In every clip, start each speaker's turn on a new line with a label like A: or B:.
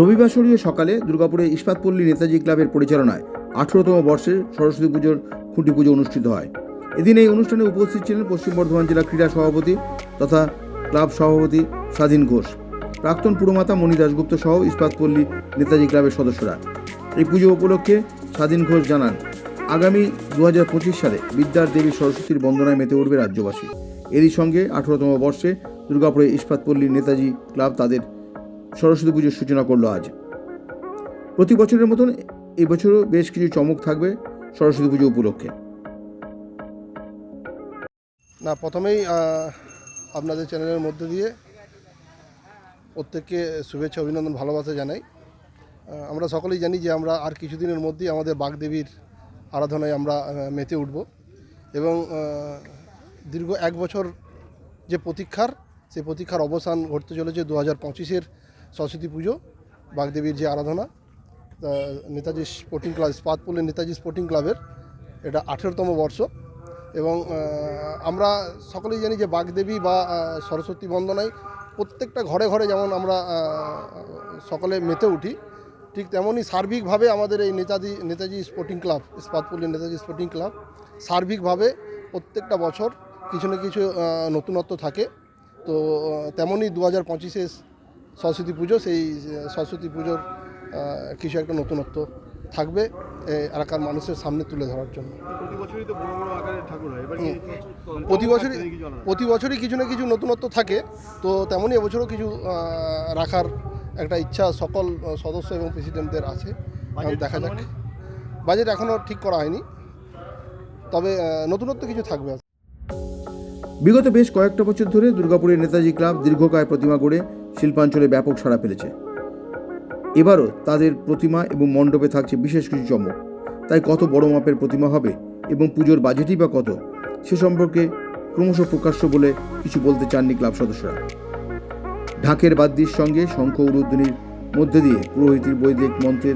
A: রবিবাসরীয় সকালে দুর্গাপুরে ইস্পাতপল্লী নেতাজি ক্লাবের পরিচালনায় আঠেরোতম বর্ষের সরস্বতী পুজোর খুঁটি পুজো অনুষ্ঠিত হয়। এদিন এই অনুষ্ঠানে উপস্থিত ছিলেন পশ্চিম বর্ধমান জেলা ক্রীড়া সভাপতি তথা ক্লাব সভাপতি স্বাধীন ঘোষ, প্রাক্তন পুরমাতা মণি দাশগুপ্ত সহ ইস্পাতপল্লী নেতাজি ক্লাবের সদস্যরা। এই পুজো উপলক্ষে স্বাধীন ঘোষ জানান, আগামী দু হাজার পঁচিশ সালে বিদ্যার দেবী সরস্বতীর বন্দনায় মেতে উঠবে রাজ্যবাসী। এরই সঙ্গে আঠেরোতম বর্ষে দুর্গাপুরে ইস্পাতপল্লী নেতাজি ক্লাব তাদের সরস্বতী পুজোর সূচনা করল আজ। প্রতি বছরের মতন এবছরও বেশ কিছু চমক থাকবে সরস্বতী পুজো উপলক্ষে।
B: না, প্রথমেই আপনাদের চ্যানেলের মধ্যে দিয়ে প্রত্যেককে শুভেচ্ছা, অভিনন্দন, ভালোবাসা জানাই। আমরা সকলেই জানি যে আমরা আর কিছুদিনের মধ্যেই আমাদের বাগদেবীর আরাধনায় আমরা মেতে উঠব এবং দীর্ঘ এক বছর যে প্রতীক্ষার, সেই প্রতীক্ষার অবসান ঘটতে চলেছে দু হাজার পঁচিশের সরস্বতী পুজো, বাগদেবীর যে আরাধনা নেতাজি স্পোর্টিং ক্লাব স্পাতপুলের নেতাজি স্পোর্টিং ক্লাবের এটা আঠেরোতম বর্ষ। এবং আমরা সকলেই জানি যে বাগদেবী বা সরস্বতী বন্দনায় প্রত্যেকটা ঘরে ঘরে যেমন আমরা সকলে মেতে উঠি, ঠিক তেমনই সার্বিকভাবে আমাদের এই নেতাজি নেতাজি স্পোর্টিং ক্লাব ইস্পাতপল্লীর নেতাজি স্পোর্টিং ক্লাব সার্বিকভাবে প্রত্যেকটা বছর কিছু না কিছু নতুনত্ব থাকে। তো তেমনই দু হাজার পঁচিশে সরস্বতী পুজো সেই সরস্বতী পুজোর কিছু একটা নতুনত্ব থাকবে এলাকার মানুষের সামনে তুলে ধরার জন্য।
C: প্রতি বছরই?
B: প্রতি বছরই কিছু না? কিছু নতুনত্ব থাকে তো তেমনই এবছরও কিছু রাখার একটা ইচ্ছা সকল সদস্য এবং প্রেসিডেন্টদের আছে। দেখা যাক। বাজেট এখনও ঠিক করা হয়নি। তবে নতুনত্ব কিছু থাকবে।
A: বিগত বেশ কয়েকটা বছর ধরে দুর্গাপুরের নেতাজি ক্লাব দীর্ঘকায় প্রতিমা গড়ে শিল্পাঞ্চলে ব্যাপক সাড়া ফেলেছে। এবারও তাদের প্রতিমা এবং মণ্ডপে থাকছে বিশেষ কিছু চমক। তাই কত বড় মাপের প্রতিমা হবে এবং পুজোর বাজেটই বা কত, সে সম্পর্কে ক্রমশ প্রকাশ্য বলে কিছু বলতে চাননি ক্লাব সদস্যরা। ঢাকের বাদ্যির সঙ্গে শঙ্খ উরুধ্বনির মধ্যে দিয়ে পুরোহিতের বৈদিক মন্ত্রের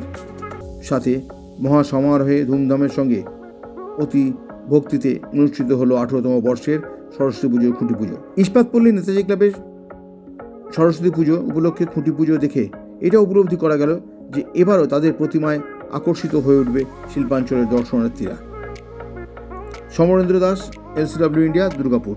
A: সাথে মহাসমারোহে ধুমধামের সঙ্গে অতি ভক্তিতে অনুষ্ঠিত হলো আঠারোতম বর্ষের সরস্বতী পুজোর খুঁটি পুজো। ইস্পাতপল্লী নেতাজি ক্লাবের সরস্বতী পুজো উপলক্ষে খুঁটি পুজো দেখে এটা উপলব্ধি করা গেল যে এবারও তাদের প্রতিমায় আকর্ষিত হয়ে উঠবে শিল্পাঞ্চলের দর্শনার্থীরা। Samarendra Das LCW India Durgapur.